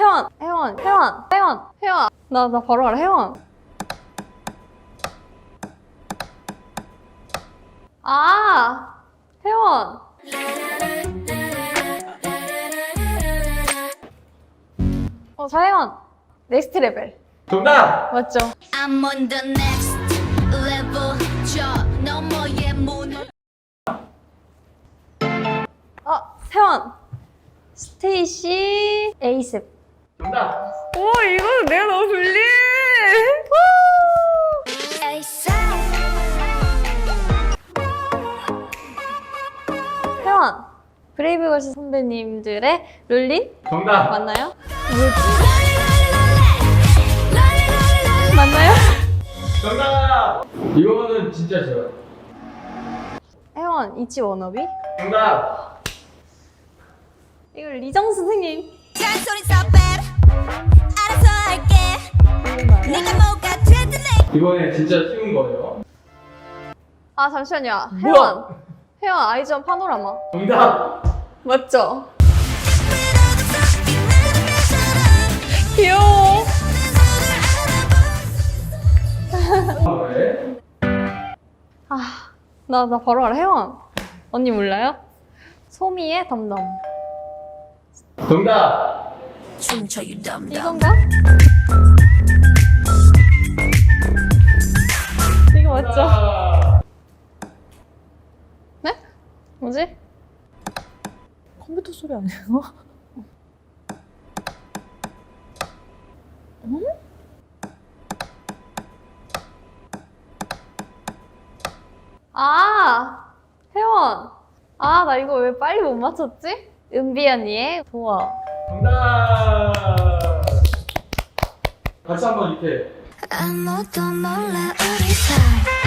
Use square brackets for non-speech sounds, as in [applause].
혜원, 혜원, 혜원, 혜원, 혜원. 나, 나 바로 알아, 혜원. 아, 혜원. 어, 자혜원. 넥스트 레벨. 정답! 맞죠? I'm on the next level 저 너머의 문을 어, 세원. 스테이시 에이셉. 정답! 오, 이거 내가 너무 불리해. 혜원. 브레이브걸스 선배님들의 룰린 정답! 맞나요? 맞나요? 정답! 이거는 진짜 쉬워요. 혜원 이치 워너비? 정답! 이거 리정 선생님. 잔소리 이번에 진짜 쉬운 거예요. 아 잠시만요. 혜원. 혜원 아이즈원 파노라마. 정답! 맞죠? 귀여워. 네. 아, 나, 나 바로 알아. 혜원. 언니 몰라요? 소미의 덤덤. 정답! 춤춰 이건가? 뭐지? 컴퓨터 소리 아니에요? [laughs] 아, 혜원. 아, 나 이거 왜 빨리 못 맞췄지? 은비 언니의 도어. 정답! 같이 한번 이렇게 아무도 몰라 우리 사이